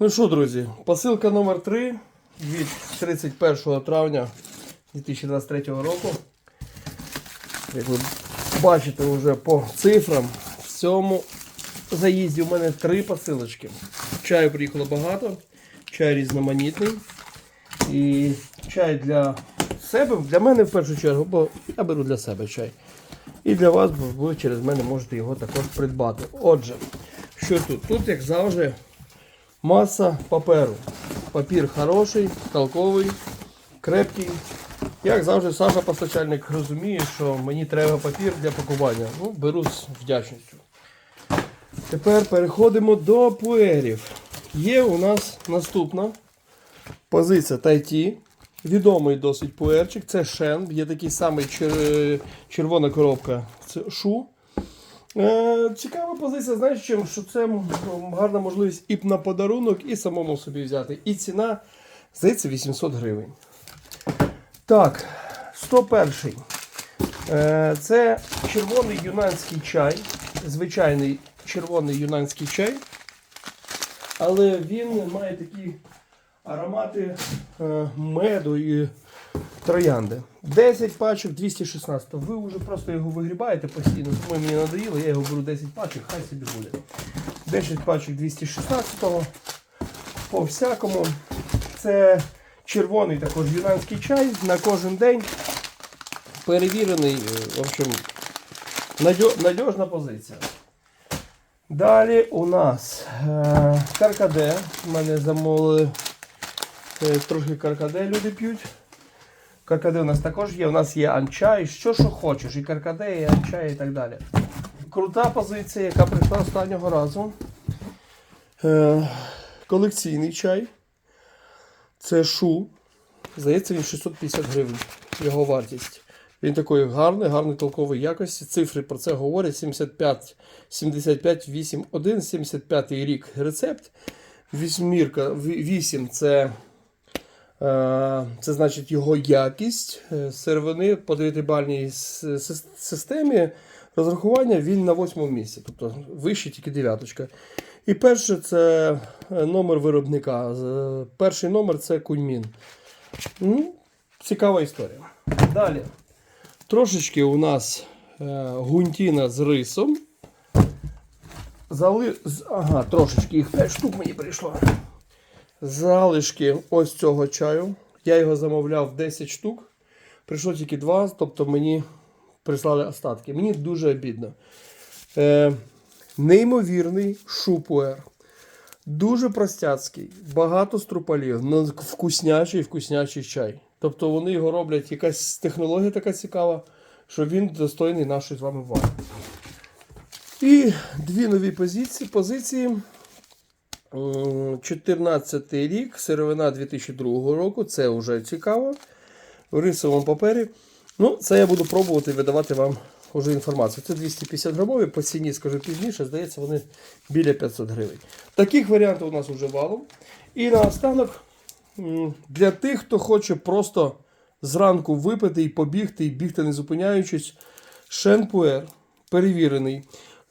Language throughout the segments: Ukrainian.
Ну що, друзі, посилка номер 3 від 31 травня 2023 року. Як ви бачите вже по цифрам, в цьому заїзді у мене три посилочки. Чаю приїхало багато, чай різноманітний. І чай для себе, для мене в першу чергу, бо я беру для себе чай. І для вас, бо ви через мене можете його також придбати. Отже, що тут? Тут, як завжди, маса паперу. Папір хороший, толковий, крепкий. Як завжди, Саша постачальник розуміє, що мені треба папір для пакування. Ну, беру з вдячністю. Тепер переходимо до пуерів. Є у нас наступна позиція Тайті. Відомий досить пуерчик. Це Шен. Є такий самий червона коробка. Це Шу. Е, цікава позиція, знаєш чим? Що це гарна можливість і на подарунок, і самому собі взяти. І ціна, здається, 800 гривень. Так, 101. Е, це червоний юнанський чай. Звичайний червоний юнанський чай. Але він має такі аромати е, меду і троянди. 10 пачок 216. Ви вже просто його вигрібаєте постійно, тому мені надоїло, я його беру 10 пачок, хай собі буде. 10 пачок 216-го. По всякому. Це червоний також юнанський чай на кожен день. Перевірений, е, в общем, надіжна позиція. Далі у нас е, каркаде. У мене замовили трохи каркаде люди п'ють. Каркаде у нас також є. У нас є анчай, що що хочеш, і каркаде, і анчай, і так далі. Крута позиція, яка прийшла останнього разу. Е, колекційний чай. Це шу. Здається, він 650 гривень. Його вартість. Він такої гарний, гарний толкової якості. Цифри про це говорять. 75, 75, 8, 1, 75 рік рецепт. Вісьмірка, 8 це, це значить його якість. Е, Сервини по 9-бальній с- с- системі розрахування він на 8 місці. Тобто вище тільки дев'яточка. І перше це е, номер виробника. Перший номер це куньмін. Ну, цікава історія. Далі. Трошечки у нас е, гунтіна з рисом. Зали... Ага, трошечки їх 5 штук мені прийшло. Залишки ось цього чаю. Я його замовляв 10 штук. Прийшло тільки 2, тобто мені прислали остатки. Мені дуже обідно. Е, неймовірний шупуер. Дуже простяцький, багато струпалів, але вкуснячий вкуснячий чай. Тобто вони його роблять, якась технологія така цікава, що він достойний нашої з вами уваги. І дві нові позиції. позиції. М, 14 рік, сировина 2002 року, це вже цікаво. В рисовому папері. Ну, це я буду пробувати видавати вам уже інформацію. Це 250 грамові, по ціні скажу пізніше, здається, вони біля 500 гривень. Таких варіантів у нас вже валом. І наостанок, для тих, хто хоче просто зранку випити і побігти, і бігти не зупиняючись, Шенпуер перевірений.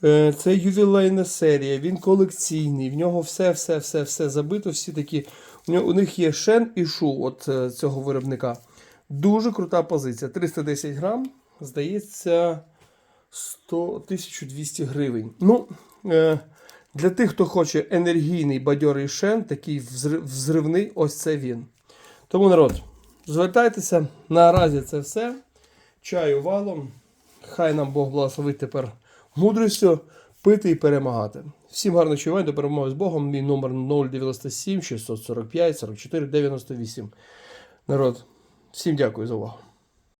Е, Це ювілейна серія, він колекційний, в нього все, все, все, все забито. Всі такі. У них є шен і шу от е, цього виробника. Дуже крута позиція. 310 грам, здається, 100, 1200 гривень. Ну, е, для тих, хто хоче енергійний бадьорий шен, такий взривний, ось це він. Тому, народ, звертайтеся. Наразі це все. Чаю валом. Хай нам Бог благословить тепер мудрістю пити і перемагати. Всім гарно чувань, до перемоги з Богом. Мій номер 097 645 44 98. Народ, всім дякую за увагу.